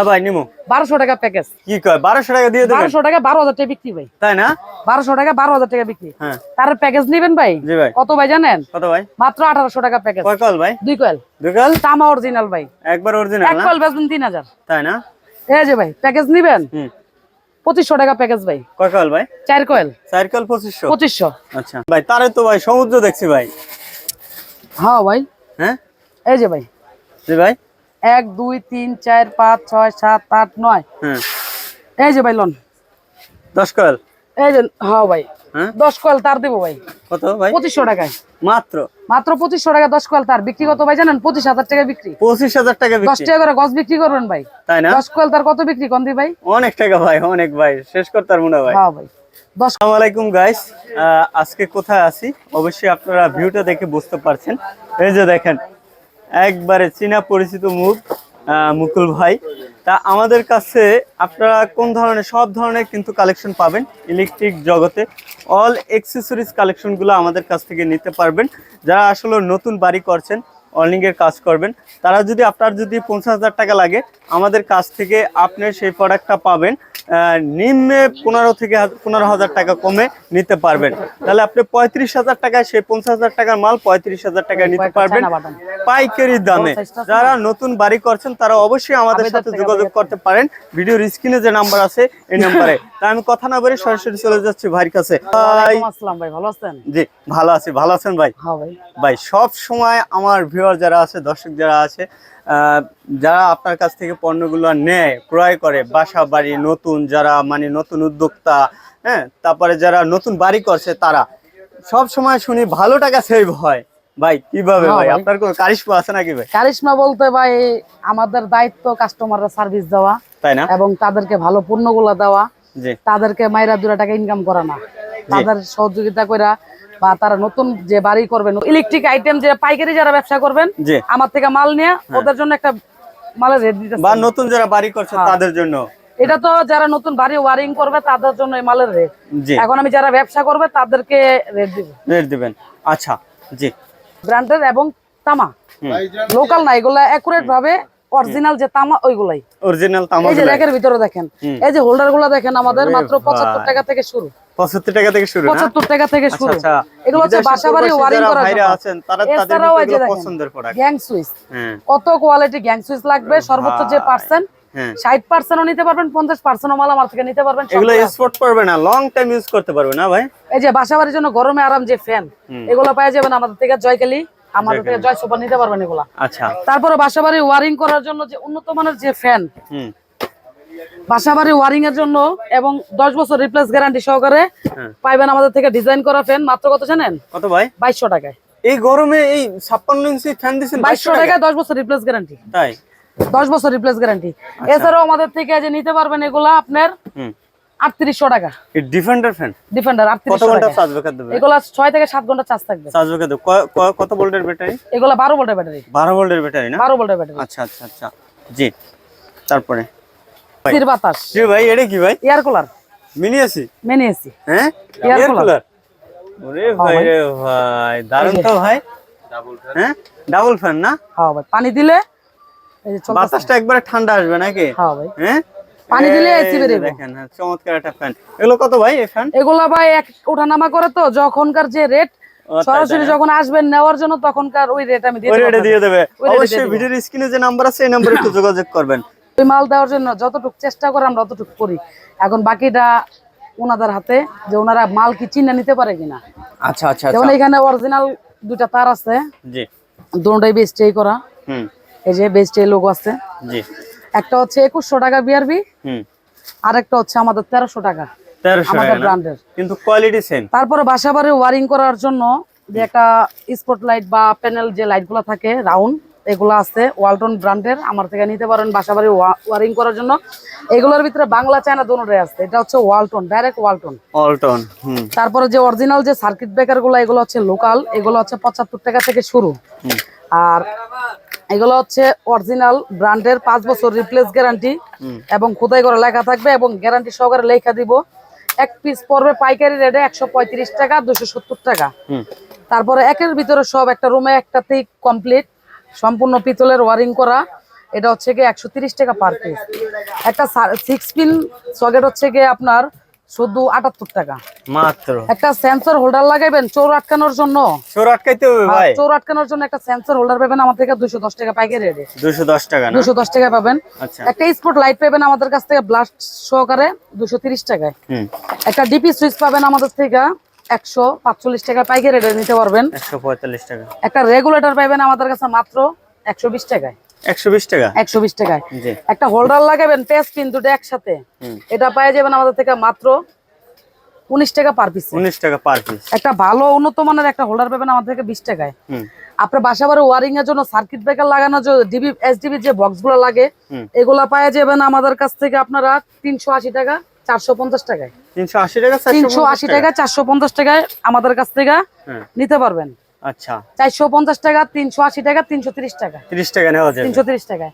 ভাই নিমো। টাকা প্যাকেজ কি কয় টাকা দিয়ে দেবেন? টাকা বিক্রি ভাই। তাই না? টাকা বারো হাজার টাকা বিক্রি। হ্যাঁ। তার প্যাকেজ নিবেন ভাই? জি ভাই। কত ভাই জানেন? কত ভাই? মাত্র আঠারোশো টাকা প্যাকেজ কয় কল ভাই? দুই কয়েল দুকাল টামা অরিজিনাল ভাই। একবার অরিজিনাল এক বেচবেন তাই না? এই যে ভাই প্যাকেজ নিবেন? হুম। পঁচিশশো টাকা প্যাকেজ ভাই। কয় কল ভাই? চার কয়েল চার কল পঁচিশশো? পঁচিশশো। আচ্ছা। ভাই তারে তো ভাই সমুদ্র দেখছি ভাই। হ্যাঁ ভাই। হ্যাঁ? এই যে ভাই। জি ভাই। এক দুই তিন চার পাঁচ ছয় সাত আট নয়। হ্যাঁ। এই যে ভাই লোন। দশ কল এই যে হ্যাঁ ভাই। হ্যাঁ? দশ কয়েল তার দেবো ভাই। কত ভাই? পঁচিশশো টাকায়। মাত্র? মাত্র পঁচিশশো টাকা দশ কয়েল তার। বিক্রি কত ভাই জানেন? পঁচিশ হাজার টাকা বিক্রি। পঁচিশ হাজার টাকা দশ টাকা করে গছ বিক্রি করবেন ভাই। তাই না? দশ কয়েল তার কত বিক্রি কন্দি ভাই? অনেক টাকা ভাই অনেক ভাই। শেষ করতে পারব না ভাই। হ্যাঁ ভাই। দশ আলাইকুম গাইস আজকে কোথায় আছি? অবশ্যই আপনারা ভিউটা দেখে বুঝতে পারছেন। এই যে দেখেন একবারে চীনা পরিচিত মুখ মুকুল ভাই। তা আমাদের কাছে আপনারা কোন ধরনের, সব ধরনের কিন্তু কালেকশন পাবেন ইলেকট্রিক জগতে। অল এক্সেসরিজ কালেকশনগুলো আমাদের কাছ থেকে নিতে পারবেন। যারা আসলে নতুন বাড়ি করছেন অর্নিং এর কাজ করবেন, তারা যদি, আপনার যদি পঞ্চাশ হাজার টাকা লাগে, আমাদের কাছ থেকে আপনি সেই প্রোডাক্টটা পাবেন। নিম্নে পনেরো থেকে পনেরো হাজার টাকা কমে নিতে পারবেন। তাহলে আপনি পঁয়ত্রিশ হাজার টাকায় সেই পঞ্চাশ হাজার টাকার মাল পঁয়ত্রিশ হাজার টাকায় নিতে পারবেন। পাইকারি দামে। যারা নতুন বাড়ি করছেন তারা অবশ্যই আমাদের সাথে যোগাযোগ করতে পারেন। ভিডিওর স্ক্রিনে যে নাম্বার আছে এই নাম্বারে। তা আমি কথা না বলে সরাসরি চলে যাচ্ছি ভাইয়ের কাছে। ভাই। আসসালাম ভাই ভালো আছেন? জি ভালো আছি ভালো আছেন ভাই? হ্যাঁ ভাই। ভাই সব সময় আমার ভিউয়ার যারা আছে দর্শক যারা আছে যারা আপনার কাছ থেকে পণ্যগুলো নেয় ক্রয় করে বাসা বাড়ি নতুন যারা মানে নতুন উদ্যোক্তা হ্যাঁ তারপরে যারা নতুন বাড়ি করছে তারা সব সময় শুনি ভালো টাকা সেভ হয়। ভাই কীভাবে হ্যাঁ ভাই। আপনার কোনো কারিশমা আছে নাকি ভাই? কারিশমা বলতে ভাই আমাদের দায়িত্ব কাস্টমাররা সার্ভিস দেওয়া তাই না? এবং তাদেরকে ভালো পণ্যগুলো দেওয়া। তাদেরকে মাইরা দুরা টাকা ইনকাম করা না। তাদের সহযোগিতা করা বা তারা নতুন যে বাড়ি করবেন ইলেকট্রিক আইটেম যে পাইকারি যারা ব্যবসা করবেন আমার থেকে মাল নিয়ে ওদের জন্য একটা মালের রেট দিতে বা নতুন যারা বাড়ি করছে হ্যাঁ। তাদের জন্য। এটা তো যারা নতুন বাড়ি ওয়ারিং করবে তাদের জন্য এই মালের রেট এখন আমি যারা ব্যবসা করবে তাদেরকে রেট দিব। রেট দিবেন। আচ্ছা জি। ব্র্যান্ডের এবং তামা। লোকাল না এগুলা একুরেট ভাবে অরিজিনাল যে তামা ওইগুলাই। অরিজিনাল এই যে ভিতরে দেখেন। এই যে হোল্ডারগুলা দেখেন আমাদের মাত্র পঁচাত্তর ভাই। টাকা থেকে শুরু। পঁচাত্তর টাকা থেকে শুরু না? পঁচাত্তর টাকা থেকে আচ্ছা শুরু। আচ্ছা। এগুলো হচ্ছে বিদেশি বাসা বাড়ি প্রবাসী ওয়ারিং যারা করার ভাইরা আছেন তারা তাদের পছন্দের প্রোডাক্ট গ্যাং সুইচ কত কোয়ালিটি গ্যাং সুইচ লাগবে? সর্বোচ্চ যে। পার্সেন্ট হ্যাঁ। ষাট পার্সেন্টও নিতে পারবেন পঞ্চাশ পার্সেন্টও মাল আমার থেকে নিতে পারবেন এগুলো। এক্সপোর্ট না লং টাইম ইউজ করতে পারবে না ভাই? এই যে বাসা বাড়ির জন্য গরমে আরাম যে ফ্যান। এগুলো পাওয়া যাবেন আমাদের থেকে জয়কালি। আমাদের থেকে জয় সুপার নিতে পারবেন এগুলা। আচ্ছা। তারপরে বাসা বাড়ি ওয়ারিং করার জন্য যে উন্নত মানের যে ফ্যান হুম। বাসা বাড়ি ওয়ারিং এর জন্য এবং দশ বছর রিপ্লেস গ্যারান্টি সহকারে হ্যাঁ। পাইবেন আমাদের থেকে ডিজাইন করা ফ্যান মাত্র কত জানেন? কত ভাই? বাইশশো টাকায়। এই গরমে এই ছাপ্পান্ন ইঞ্চি ফ্যান দিচ্ছেন বাইশশো টাকায় দশ বছর রিপ্লেস গ্যারান্টি তাই? দশ বছর রিপ্লেস গ্যারান্টি আচ্ছা। এছাড়াও আমাদের থেকে যে নিতে পারবেন এগুলা আপনার হুম আটত্রিশশো টাকা। এই ডিফেন্ডার ফ্যান ডিফেন্ডার কত আটত্রিশশো ঘণ্টা চার্জ ব্যাকআপ দেবে? এগুলা ছয় থেকে সাত ঘণ্টা চার্জ থাকবে। চার্জ ব্যাকআপ দেবে। ক- ক- কত ভোল্টের ব্যাটারি? এগুলা ভোল্টের ব্যাটারি। ভোল্টের ব্যাটারি না? বারো ভোল্টের ব্যাটারি। আচ্ছা আচ্ছা আচ্ছা। জি তারপরে? ভাই। বাতাস। জি ভাই এটা কি ভাই? এয়ার কুলার মিনি এসি মেনে এসি হ্যাঁ? এয়ার কুলার ওরে ভাই ভাই। রে ভাই দারুণ। তো ভাই। হ্যাঁ? ডাবল ফ্যান না? হ্যাঁ ভাই পানি দিলে এই যে বাতাসটা একবারে ঠান্ডা আসবে নাকি? হ্যাঁ ভাই। হ্যাঁ? পানি দিলে যে দেখেন হ্যাঁ, চমৎকার একটা ফ্যান এগুলো কত ভাই এই ফ্যান এগুলা ভাই ওঠানামা করে তো যখনকার যে রেট সরাসরি যখন আসবেন নেওয়ার জন্য তখনকার ওই রেট আমি দিয়ে দেব দিয়ে দেবে। অবশ্যই ভিডিওর স্ক্রিনে যে নাম্বার আছে এই নাম্বারে একটু যোগাযোগ করবেন। ওই মাল দেওয়ার জন্য যতটুকু চেষ্টা করে আমরা ততটুকু করি। এখন বাকিটা ওনাদের হাতে যে ওনারা মাল কি চিনে নিতে পারে কিনা। আচ্ছা আচ্ছা যেমন এখানে অরিজিনাল দুইটা তার আছে। জি। দুটোই বেস্টেই করা। হুম। এই যে বেস্টে লোক আছে। জি। একটা হচ্ছে একুশশো টাকা বিআরবি আর একটা হচ্ছে আমাদের তেরোশো টাকা। আমাদের ব্র্যান্ডের কিন্তু কোয়ালিটি সেম তারপরে বাসা বাড়ি ওয়ারিং করার জন্য যে একটা স্পট লাইট বা প্যানেল যে লাইটগুলা থাকে রাউন্ড এগুলো আছে ওয়ালটন ব্র্যান্ডের আমার থেকে নিতে পারেন বাসা বাড়ি ওয়ারিং করার জন্য। এগুলোর ভিতরে বাংলা চায়না দুটোই আছে। এটা হচ্ছে ওয়ালটন ডাইরেক্ট ওয়ালটন হুম। তারপরে যে অরিজিনাল যে সার্কিট ব্রেকারগুলো এগুলো হচ্ছে লোকাল এগুলো হচ্ছে পঁচাত্তর টাকা থেকে শুরু। আর এগুলো হচ্ছে অরিজিনাল ব্র্যান্ডের পাঁচ বছর রিপ্লেস গ্যারান্টি এবং খোদাই করে লেখা থাকবে এবং গ্যারান্টি সহকারে লেখা দিব। এক পিস পড়বে পাইকারি রেটে একশো পঁয়ত্রিশ টাকা দুশো সত্তর টাকা। হুম। তারপরে একের ভিতরে সব একটা রুমে একটাতেই কমপ্লিট সম্পূর্ণ পিতলের ওয়ারিং করা। এটা হচ্ছে গিয়ে একশো তিরিশ টাকা পার পিস একটা সিক্স পিন সকেট হচ্ছে গিয়ে আপনার শুধু আটাত্তর টাকা। মাত্র। একটা সেন্সর হোল্ডার লাগাবেন চোর আটকানোর জন্য। চোর আটকাইতে হবে ভাই। চোর আটকানোর জন্য একটা সেন্সর হোল্ডার পাবেন আমার থেকে দুশো দশ টাকা পাইকারি রেটে দুশো দশ টাকা না? দুশো দশ টাকা পাবেন। আচ্ছা। একটা স্পট লাইট পাবেন আমাদের কাছ থেকে ব্লাস্ট সহকারে দুশো তিরিশ টাকায়। হুম। একটা ডিপি সুইচ পাবেন আমাদের থেকে একশো পাঁচচল্লিশ টাকা পাইকারি রেটে নিতে পারবেন। একশো পঁয়তাল্লিশ টাকা। একটা রেগুলেটর পাবেন আমাদের কাছে মাত্র একশো বিশ টাকায়। টাকা? একটা হোল্ডার লাগাবেন দুটো একসাথে। এটা যাবেন আমাদের থেকে মাত্র উনিশ টাকা পার পিস উনিশ টাকা পার পিস একটা ভালো উন্নত মানের একটা হোল্ডার পাবেন আমাদের থেকে বিশ টাকায়। আপনার বাসা বাড়ি ওয়ারিং এর জন্য সার্কিট ব্রেকার লাগানোর জন্য ডিবি এসডিবি যে বক্সগুলো লাগে। এগুলা পাওয়া যাবেন আমাদের কাছ থেকে আপনারা তিনশো আশি টাকা চারশো পঞ্চাশ টাকায়। তিনশো আশি টাকা তিনশো আশি টাকা চারশো পঞ্চাশ টাকায় আমাদের কাছ থেকে হ্যাঁ। নিতে পারবেন। আচ্ছা। চারশো পঞ্চাশ টাকা তিনশো আশি টাকা তিনশো তিরিশ টাকা। তিরিশ টাকা নেওয়া তিনশো তিরিশ টাকায়।